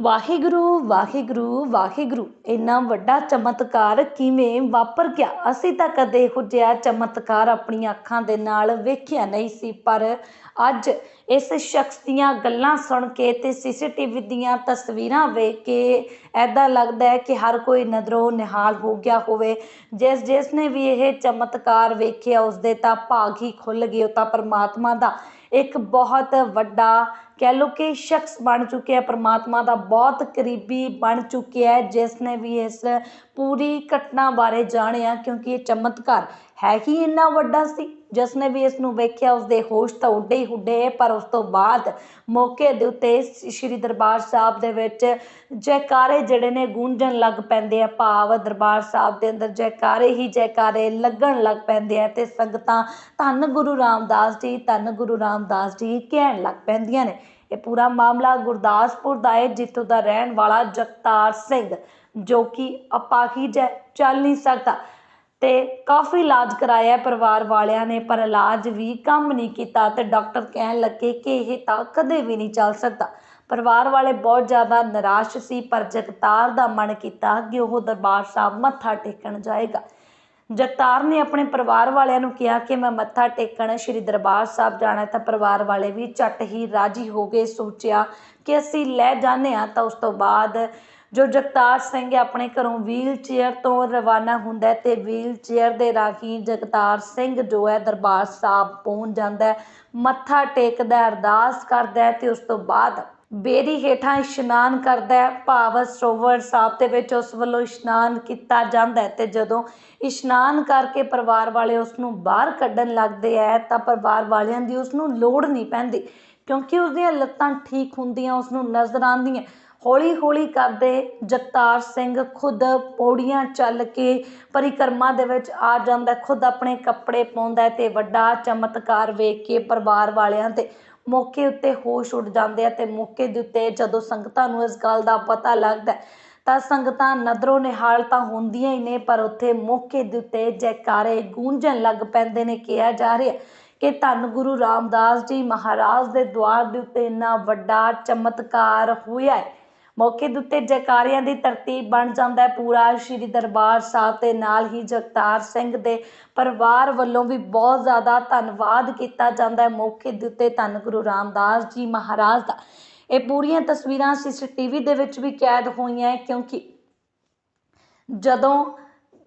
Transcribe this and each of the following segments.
ਵਾਹਿਗੁਰੂ ਵਾਹਿਗੁਰੂ ਵਾਹਿਗੁਰੂ, ਇੰਨਾ ਵੱਡਾ ਚਮਤਕਾਰ ਕਿਵੇਂ ਵਾਪਰ ਗਿਆ? ਅਸੀਂ ਤਾਂ ਕਦੇ ਇਹੋ ਜਿਹਾ ਚਮਤਕਾਰ ਆਪਣੀਆਂ ਅੱਖਾਂ ਦੇ ਨਾਲ ਵੇਖਿਆ ਨਹੀਂ ਸੀ, ਪਰ ਅੱਜ ਇਸ ਸ਼ਖਸ ਦੀਆਂ ਗੱਲਾਂ ਸੁਣ ਕੇ ਤੇ ਸੀਸੀਟੀਵੀ ਦੀਆਂ ਤਸਵੀਰਾਂ ਵੇਖ ਕੇ ਐਦਾਂ ਲੱਗਦਾ ਹੈ ਕਿ ਹਰ ਕੋਈ ਨਜ਼ਰੋਂ ਨਿਹਾਲ ਹੋ ਗਿਆ ਹੋਵੇ। ਜਿਸ ਜਿਸ ਨੇ ਵੀ ਇਹ ਚਮਤਕਾਰ ਵੇਖਿਆ, ਉਸਦੇ ਤਾਂ ਭਾਗ ਹੀ ਖੁੱਲ ਗਏ, ਉਹ ਤਾਂ ਪਰਮਾਤਮਾ ਦਾ ਇੱਕ ਬਹੁਤ ਵੱਡਾ ਕਹਿ ਲਓ ਕਿ ਸ਼ਖਸ ਬਣ ਚੁੱਕਿਆ ਪਰਮਾਤਮਾ ਦਾ ਬਹੁਤ ਕਰੀਬੀ ਬਣ ਚੁੱਕਿਆ ਜਿਸ ਨੇ ਵੀ ਇਸ ਪੂਰੀ ਘਟਨਾ ਬਾਰੇ ਜਾਣਿਆ ਕਿਉਂਕਿ ਇਹ ਚਮਤਕਾਰ ਹੈ ਹੀ ਇੰਨਾ ਵੱਡਾ ਸੀ। ਜਿਸ ਨੇ ਵੀ ਇਸ ਨੂੰ ਵੇਖਿਆ, ਉਸਦੇ ਹੋਸ਼ ਤਾਂ ਉੱਡੇ ਹੀ ਉੱਡੇ ਪਰ ਉਸ ਤੋਂ ਬਾਅਦ ਮੌਕੇ ਦੇ ਉੱਤੇ ਸ੍ਰੀ ਦਰਬਾਰ ਸਾਹਿਬ ਦੇ ਵਿੱਚ ਜੈਕਾਰੇ ਜਿਹੜੇ ਨੇ ਗੂੰਜਣ ਲੱਗ ਪੈਂਦੇ ਆ। ਭਾਵ ਦਰਬਾਰ ਸਾਹਿਬ ਦੇ ਅੰਦਰ ਜੈਕਾਰੇ ਹੀ ਜੈਕਾਰੇ ਲੱਗਣ ਲੱਗ ਪੈਂਦੇ ਆ ਤੇ ਸੰਗਤਾਂ ਧੰਨ ਗੁਰੂ ਰਾਮਦਾਸ ਜੀ, ਧੰਨ ਗੁਰੂ ਰਾਮਦਾਸ ਜੀ ਕਹਿਣ ਲੱਗ ਪੈਂਦੀਆਂ ਨੇ। ਇਹ ਪੂਰਾ ਮਾਮਲਾ ਗੁਰਦਾਸਪੁਰ ਦਾ ਹੈ ਜਿੱਥੋਂ ਦਾ ਰਹਿਣ ਵਾਲਾ ਜਗਤਾਰ ਸਿੰਘ, ਜੋ ਕਿ ਅਪਾਹਿਜ ਹੈ ਚੱਲ ਨਹੀਂ ਸਕਦਾ। ਤੇ ਕਾਫੀ ਇਲਾਜ ਕਰਾਇਆ ਪਰਿਵਾਰ ਵਾਲਿਆਂ ਨੇ, ਪਰ ਇਲਾਜ ਵੀ ਕੰਮ ਨਹੀਂ ਕੀਤਾ ਅਤੇ ਡਾਕਟਰ ਕਹਿਣ ਲੱਗੇ ਕਿ ਇਹ ਤਾਂ ਕਦੇ ਵੀ ਨਹੀਂ ਚੱਲ ਸਕਦਾ। ਪਰਿਵਾਰ ਵਾਲੇ ਬਹੁਤ ਜ਼ਿਆਦਾ ਨਿਰਾਸ਼ ਸੀ, ਪਰ ਜਗਤਾਰ ਦਾ ਮਨ ਕੀਤਾ ਕਿ ਉਹ ਦਰਬਾਰ ਸਾਹਿਬ ਮੱਥਾ ਟੇਕਣ ਜਾਏਗਾ। ਜਗਤਾਰ ਨੇ ਆਪਣੇ ਪਰਿਵਾਰ ਵਾਲਿਆਂ ਨੂੰ ਕਿਹਾ ਕਿ ਮੈਂ ਮੱਥਾ ਟੇਕਣ ਸ਼੍ਰੀ ਦਰਬਾਰ ਸਾਹਿਬ ਜਾਣਾ ਤਾਂ ਪਰਿਵਾਰ ਵਾਲੇ ਵੀ ਝੱਟ ਹੀ ਰਾਜੀ ਹੋ ਗਏ, ਸੋਚਿਆ ਕਿ ਅਸੀਂ ਲੈ ਜਾਂਦੇ ਹਾਂ ਤਾਂ ਉਸ ਤੋਂ ਬਾਅਦ ਜੋ ਜਗਤਾਰ ਸਿੰਘ ਆਪਣੇ ਘਰੋਂ ਵੀਲ ਚੇਅਰ ਤੋਂ ਰਵਾਨਾ ਹੁੰਦਾ ਅਤੇ ਵੀਲ ਚੇਅਰ ਦੇ ਰਾਹੀਂ ਜਗਤਾਰ ਸਿੰਘ ਜੋ ਹੈ ਦਰਬਾਰ ਸਾਹਿਬ ਪਹੁੰਚ ਜਾਂਦਾ ਮੱਥਾ ਟੇਕਦਾ ਅਰਦਾਸ ਕਰਦਾ ਅਤੇ ਉਸ ਤੋਂ ਬਾਅਦ ਬੇਰੀ ਹੇਠਾਂ ਇਸ਼ਨਾਨ ਕਰਦਾ ਹੈ, ਭਾਵ ਸਰੋਵਰ ਸਾਹਿਬ ਦੇ ਵਿੱਚ ਉਸ ਵੱਲੋਂ ਇਸ਼ਨਾਨ ਕੀਤਾ ਜਾਂਦਾ ਹੈ ਤੇ ਜਦੋਂ ਇਸ਼ਨਾਨ ਕਰਕੇ ਪਰਿਵਾਰ ਵਾਲੇ ਉਸ ਨੂੰ ਬਾਹਰ ਕੱਢਣ ਲੱਗਦੇ ਹੈ ਤਾਂ ਪਰਿਵਾਰ ਵਾਲਿਆਂ ਦੀ ਉਸ ਨੂੰ ਲੋੜ ਨਹੀਂ ਪੈਂਦੀ ਕਿਉਂਕਿ ਉਸ ਦੀਆਂ ਲੱਤਾਂ ਠੀਕ ਹੁੰਦੀਆਂ ਉਸ ਨੂੰ ਨਜ਼ਰ ਆਉਂਦੀਆਂ। ਹੌਲੀ ਹੌਲੀ ਕਰਦੇ ਜਗਤਾਰ ਸਿੰਘ ਖੁਦ ਪੌੜੀਆਂ ਚੱਲ ਕੇ ਪਰਿਕਰਮਾ ਦੇ ਵਿੱਚ ਆ ਜਾਂਦਾ, ਖੁਦ ਆਪਣੇ ਕੱਪੜੇ ਪਾਉਂਦਾ ਹੈ ਤੇ ਵੱਡਾ ਚਮਤਕਾਰ ਵੇਖ ਕੇ ਪਰਿਵਾਰ ਵਾਲਿਆਂ ਤੇ ਮੌਕੇ ਉੱਤੇ ਹੋਸ਼ ਉੱਡ ਜਾਂਦੇ ਆ ਤੇ ਮੌਕੇ ਦੇ ਉੱਤੇ ਜਦੋਂ ਸੰਗਤਾਂ ਨੂੰ ਇਸ ਗੱਲ ਦਾ ਪਤਾ ਲੱਗਦਾ ਤਾਂ ਸੰਗਤਾਂ ਨਦਰੋਂ ਨਿਹਾਲ ਤਾਂ ਹੁੰਦੀਆਂ ਹੀ ਨੇ, ਪਰ ਉੱਥੇ ਮੌਕੇ ਦੇ ਉੱਤੇ ਜੈਕਾਰੇ ਗੂੰਜਣ ਲੱਗ ਪੈਂਦੇ ਨੇ, ਕਿਹਾ ਜਾ ਰਿਹਾ ਕਿ ਧੰਨ ਗੁਰੂ ਰਾਮਦਾਸ ਜੀ ਮਹਾਰਾਜ ਦੇ ਦੁਆਰ ਦੇ ਉੱਤੇ ਇੰਨਾ ਵੱਡਾ ਚਮਤਕਾਰ ਹੋਇਆ ਹੈ। ਮੌਕੇ ਦੇ ਉੱਤੇ ਜੈਕਾਰਿਆਂ ਦੀ ਤਰਤੀਬ ਬਣ ਜਾਂਦਾ ਹੈ। ਪੂਰਾ ਸ਼੍ਰੀ ਦਰਬਾਰ ਸਾਹਿਬ ਤੇ ਨਾਲ ਹੀ ਜਗਤਾਰ ਸਿੰਘ ਦੇ ਪਰਿਵਾਰ ਵੱਲੋਂ ਵੀ ਬਹੁਤ ਜ਼ਿਆਦਾ ਧੰਨਵਾਦ ਕੀਤਾ ਜਾਂਦਾ ਹੈ। ਮੌਕੇ ਦੇ ਉੱਤੇ ਧੰਨ ਗੁਰੂ ਰਾਮਦਾਸ ਜੀ ਮਹਾਰਾਜ ਦਾ। ਇਹ ਪੂਰੀਆਂ ਤਸਵੀਰਾਂ ਸੀਸੀਟੀਵੀ ਦੇ ਵਿੱਚ ਵੀ ਕੈਦ ਹੋਈਆਂ ਹੈ ਕਿਉਂਕਿ ਜਦੋਂ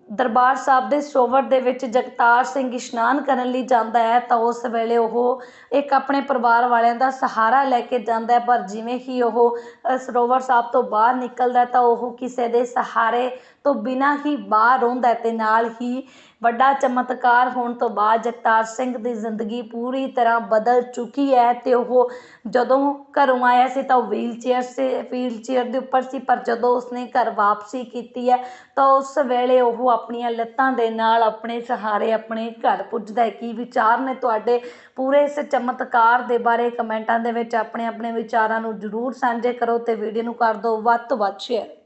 ਦਰਬਾਰ ਸਾਹਿਬ ਦੇ ਸਰੋਵਰ ਦੇ ਵਿੱਚ ਜਗਤਾਰ ਸਿੰਘ ਇਸ਼ਨਾਨ ਕਰਨ ਲਈ ਜਾਂਦਾ ਹੈ, ਤਾਂ ਉਸ ਵੇਲੇ ਉਹ ਇੱਕ ਆਪਣੇ ਪਰਿਵਾਰ ਵਾਲਿਆਂ ਦਾ ਸਹਾਰਾ ਲੈ ਕੇ ਜਾਂਦਾ ਹੈ, ਪਰ ਜਿਵੇਂ ਹੀ ਉਹ ਸਰੋਵਰ ਸਾਹਿਬ ਤੋਂ ਬਾਹਰ ਨਿਕਲਦਾ ਤਾਂ ਉਹ ਕਿਸੇ ਦੇ ਸਹਾਰੇ ਤੋਂ ਬਿਨਾਂ ਹੀ ਬਾਹਰ ਆਉਂਦਾ ਅਤੇ ਨਾਲ ਹੀ ਵੱਡਾ ਚਮਤਕਾਰ ਹੋਣ ਤੋਂ ਬਾਅਦ ਜਗਤਾਰ ਸਿੰਘ ਦੀ ਜ਼ਿੰਦਗੀ ਪੂਰੀ ਤਰ੍ਹਾਂ ਬਦਲ ਚੁੱਕੀ ਹੈ ਅਤੇ ਉਹ ਜਦੋਂ ਘਰੋਂ ਆਇਆ ਸੀ ਤਾਂ ਉਹ ਵੀਲਚੇਅਰ ਸੀ ਵੀਲਚੇਅਰ ਦੇ ਉੱਪਰ ਸੀ, ਪਰ ਜਦੋਂ ਉਸਨੇ ਘਰ ਵਾਪਸੀ ਕੀਤੀ ਹੈ ਤਾਂ ਉਸ ਵੇਲੇ ਉਹ ਆਪਣੀਆਂ ਲੱਤਾਂ ਦੇ ਨਾਲ ਆਪਣੇ ਸਹਾਰੇ ਆਪਣੇ ਘਰ ਪੁੱਜਦਾ ਹੈ। ਕੀ ਵਿਚਾਰ ਨੇ ਤੁਹਾਡੇ? ਪੂਰੇ ਇਸ ਚਮਤਕਾਰ ਦੇ ਬਾਰੇ ਕਮੈਂਟਾਂ ਦੇ ਵਿੱਚ ਆਪਣੇ ਆਪਣੇ ਵਿਚਾਰਾਂ ਨੂੰ ਜ਼ਰੂਰ ਸਾਂਝੇ ਕਰੋ ਅਤੇ ਵੀਡੀਓ ਨੂੰ ਕਰ ਦਿਓ ਵੱਧ ਤੋਂ ਵੱਧ ਸ਼ੇਅਰ